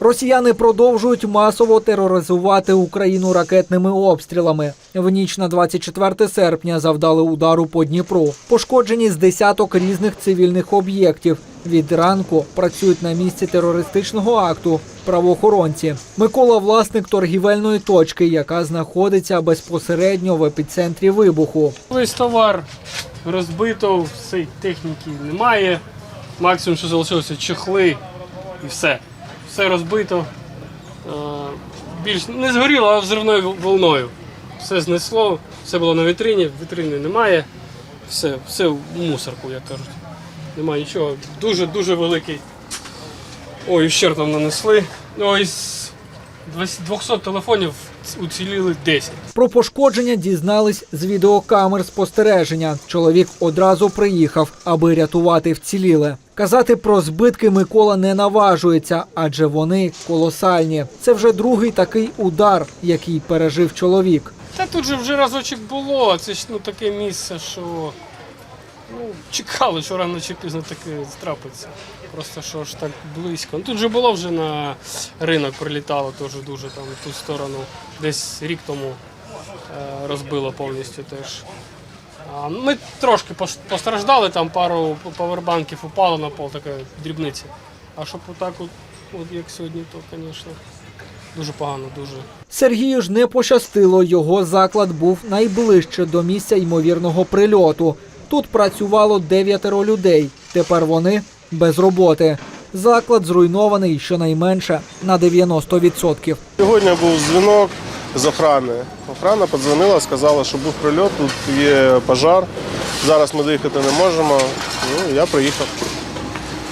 Росіяни продовжують масово тероризувати Україну ракетними обстрілами. В ніч на 24 серпня завдали удару по Дніпру. Пошкоджені з десяток різних цивільних об'єктів. Від ранку працюють на місці терористичного акту правоохоронці. Микола власник торгівельної точки, яка знаходиться безпосередньо в епіцентрі вибуху. Весь товар розбито, всієї техніки немає. Максимум, що залишилося, чехли і все. Все розбито. Е, Більш не згоріло, а взривною волною. Все знесло, все було на вітрині, вітрини немає. Все, все в мусорку, як кажуть. Немає нічого. Дуже дуже великий. Ой, ущерб нам нанесли. Ой, 200 телефонів уціліли 10. Про пошкодження дізнались з відеокамер спостереження. Чоловік одразу приїхав, аби рятувати вціліле. Казати про збитки Микола не наважується, адже вони колосальні. Це вже другий такий удар, який пережив чоловік. Та тут же вже разочок було, це ж ну таке місце, що ну, чекали, що рано чи пізно таке трапиться. Просто що ж так близько. Ну, тут же було вже на ринок прилітало теж дуже там в ту сторону. Десь рік тому е, розбило повністю теж. А, ми трошки постраждали, там пару павербанків упало на пол, така дрібниця. А щоб отак, от, от як сьогодні, то, звісно, дуже погано, дуже. Сергію ж не пощастило. Його заклад був найближче до місця ймовірного прильоту. Тут працювало дев'ятеро людей. Тепер вони без роботи. Заклад зруйнований щонайменше на 90%. Сьогодні був дзвінок з охрани. Охрана подзвонила, сказала, що був прильот, тут є пожар. Зараз ми доїхати не можемо. Ну, я приїхав,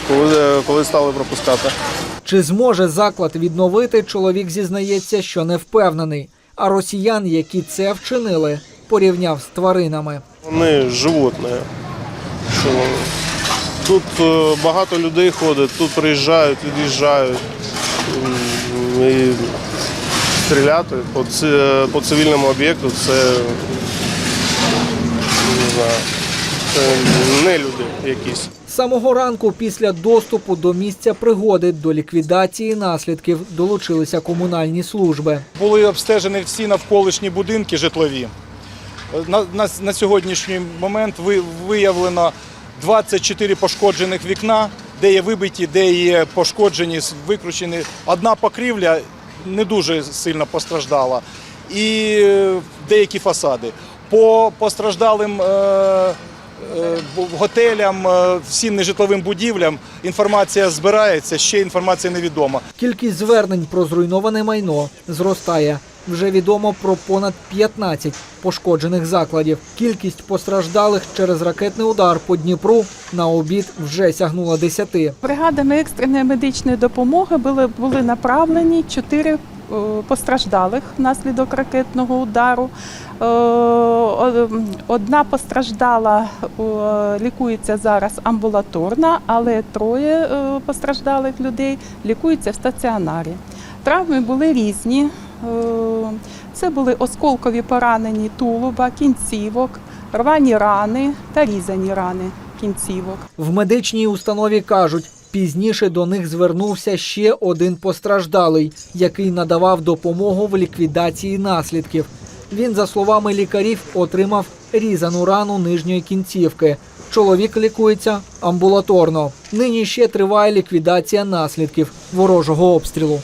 коли, коли стали пропускати. Чи зможе заклад відновити? Чоловік зізнається, що не впевнений. А росіян, які це вчинили, порівняв з тваринами. Вони животні. Що Тут е, багато людей ходить, тут приїжджають, від'їжджають. І стріляти по, ці- по цивільному об'єкту це не знаю, це не люди якісь. З самого ранку після доступу до місця пригоди до ліквідації наслідків долучилися комунальні служби. Були обстежені всі навколишні будинки житлові. На, на, на сьогоднішній момент ви, виявлено 24 пошкоджених вікна, де є вибиті, де є пошкоджені, викручені. Одна покрівля не дуже сильно постраждала. І е, деякі фасади. По постраждалим е, е, готелям, е, всім нежитловим будівлям інформація збирається, ще інформація невідома. Кількість звернень про зруйноване майно зростає. Вже відомо про понад 15 пошкоджених закладів. Кількість постраждалих через ракетний удар по Дніпру на обід вже сягнула 10. Бригадами екстреної медичної допомоги були, були направлені чотири е, постраждалих внаслідок ракетного удару. Е, Одна постраждала, е, лікується зараз амбулаторно, але троє постраждалих людей лікуються в стаціонарі. Травми були різні. Е, Це були осколкові поранені тулуба, кінцівок, рвані рани та різані рани кінцівок. В медичній установі кажуть, пізніше до них звернувся ще один постраждалий, який надавав допомогу в ліквідації наслідків. Він, за словами лікарів, отримав різану рану нижньої кінцівки. Чоловік лікується амбулаторно. Нині ще триває ліквідація наслідків ворожого обстрілу.